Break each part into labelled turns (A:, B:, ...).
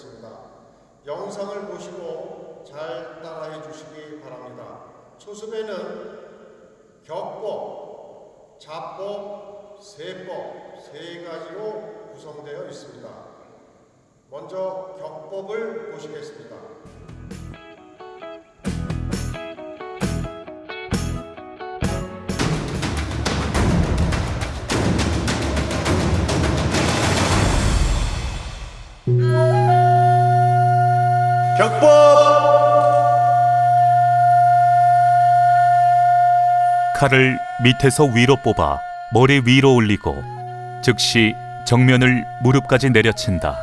A: 하겠습니다. 영상을 보시고 잘 따라해 주시기 바랍니다. 초습에는 격법, 자법, 세법 세 가지로 구성되어 있습니다. 먼저 격법을 보시겠습니다. 격법!
B: 칼을 밑에서 위로 뽑아 머리 위로 올리고 즉시 정면을 무릎까지 내려친다.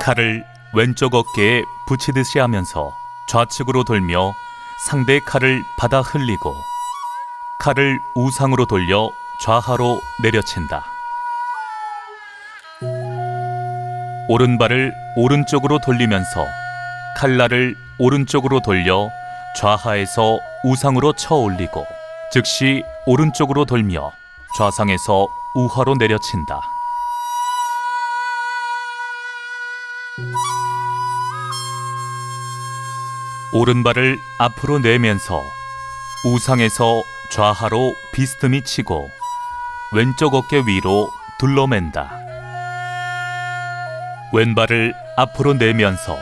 B: 칼을 왼쪽 어깨에 붙이듯이 하면서 좌측으로 돌며 상대의 칼을 받아 흘리고 칼을 우상으로 돌려 좌하로 내려친다. 오른발을 오른쪽으로 돌리면서 칼날을 오른쪽으로 돌려 좌하에서 우상으로 쳐 올리고 즉시 오른쪽으로 돌며 좌상에서 우하로 내려친다. 오른발을 앞으로 내면서 우상에서 좌하로 비스듬히 치고 왼쪽 어깨 위로 둘러맨다. 왼발을 앞으로 내면서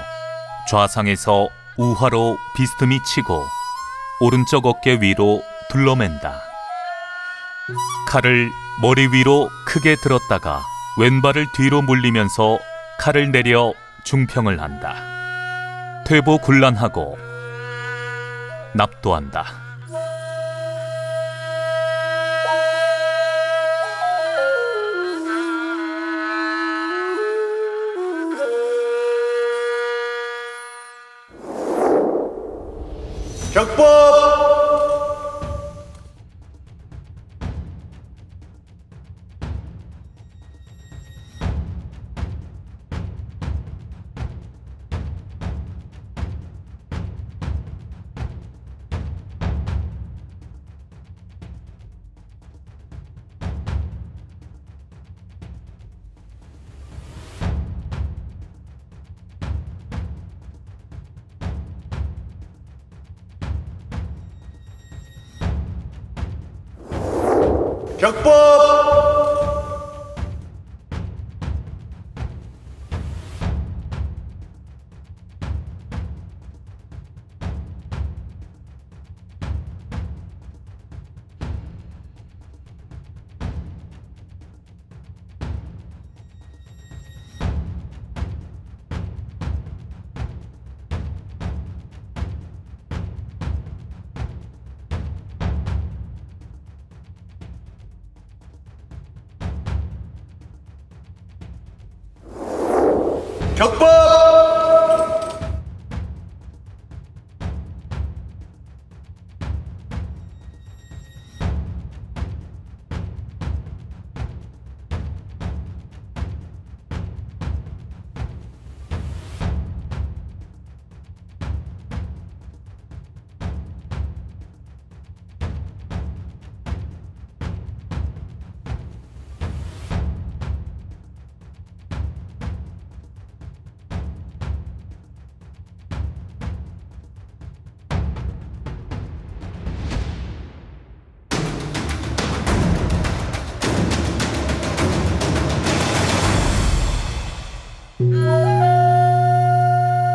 B: 좌상에서 우하로 비스듬히 치고 오른쪽 어깨 위로 둘러맨다. 칼을 머리 위로 크게 들었다가 왼발을 뒤로 물리면서 칼을 내려 중평을 한다. 퇴보 굴란하고 납도한다.
A: 격법! 격법! 격법!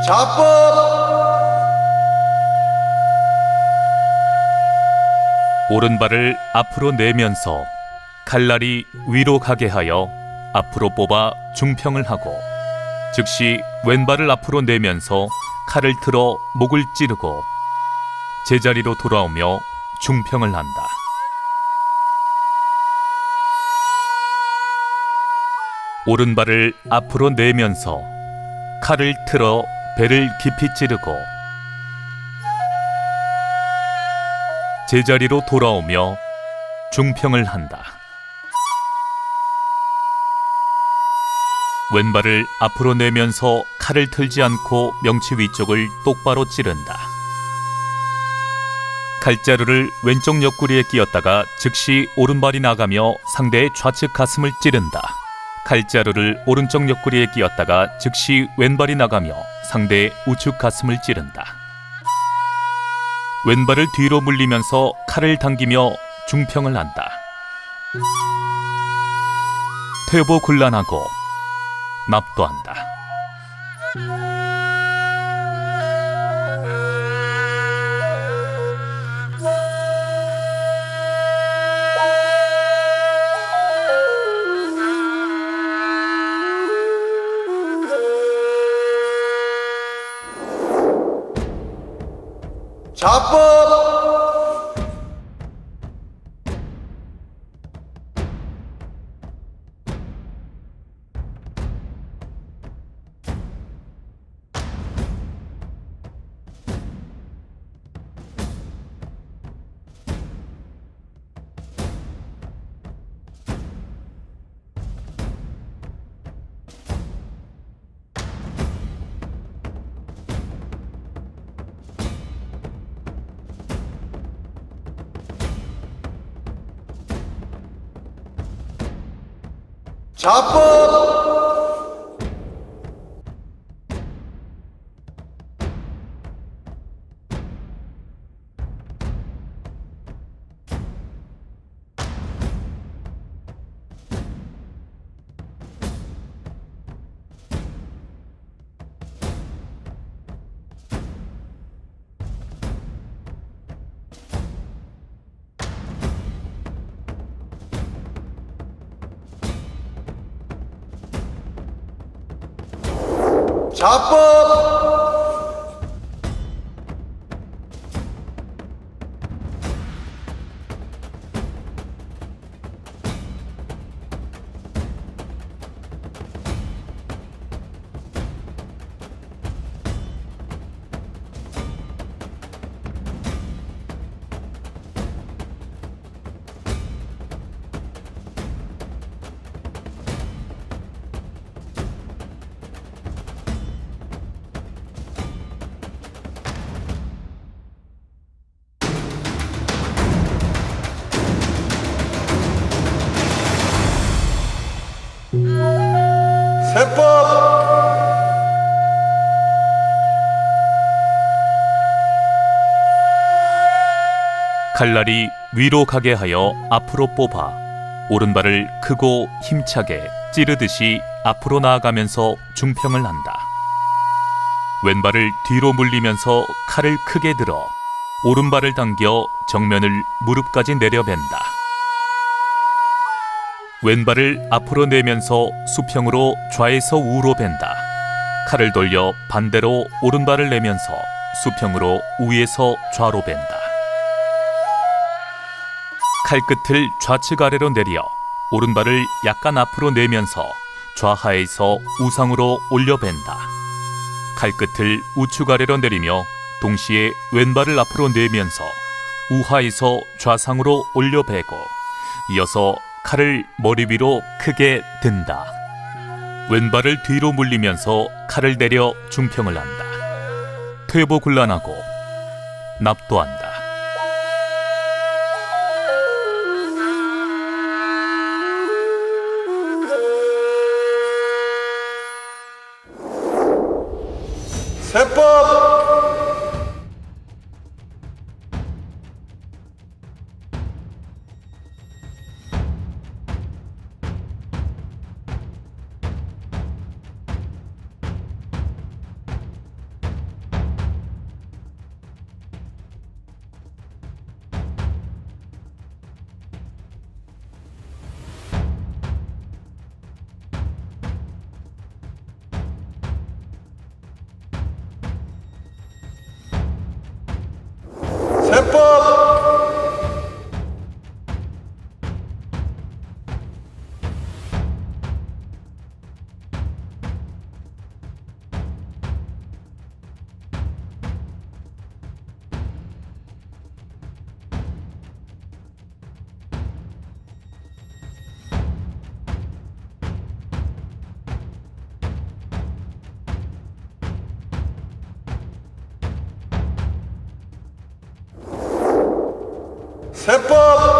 A: 자법!
B: 오른발을 앞으로 내면서 칼날이 위로 가게 하여 앞으로 뽑아 중평을 하고 즉시 왼발을 앞으로 내면서 칼을 틀어 목을 찌르고 제자리로 돌아오며 중평을 한다. 오른발을 앞으로 내면서 칼을 틀어 배를 깊이 찌르고 제자리로 돌아오며 중평을 한다. 왼발을 앞으로 내면서 칼을 틀지 않고 명치 위쪽을 똑바로 찌른다. 칼자루를 왼쪽 옆구리에 끼었다가 즉시 오른발이 나가며 상대의 좌측 가슴을 찌른다. 칼자루를 오른쪽 옆구리에 끼었다가 즉시 왼발이 나가며 상대의 우측 가슴을 찌른다. 왼발을 뒤로 물리면서 칼을 당기며 중평을 한다. 퇴보 곤란하고 납도한다.
A: 자 자 자 세법
B: 칼날이 위로 가게 하여 앞으로 뽑아 오른발을 크고 힘차게 찌르듯이 앞으로 나아가면서 중평을 한다. 왼발을 뒤로 물리면서 칼을 크게 들어 오른발을 당겨 정면을 무릎까지 내려벤다. 왼발을 앞으로 내면서 수평으로 좌에서 우로 벤다. 칼을 돌려 반대로 오른발을 내면서 수평으로 우에서 좌로 벤다. 칼끝을 좌측 아래로 내려 오른발을 약간 앞으로 내면서 좌하에서 우상으로 올려 벤다. 칼끝을 우측 아래로 내리며 동시에 왼발을 앞으로 내면서 우하에서 좌상으로 올려 베고 이어서 칼을 머리 위로 크게 든다. 왼발을 뒤로 물리면서 칼을 내려 중평을 한다. 퇴보 곤란하고 납도한다.
A: 세법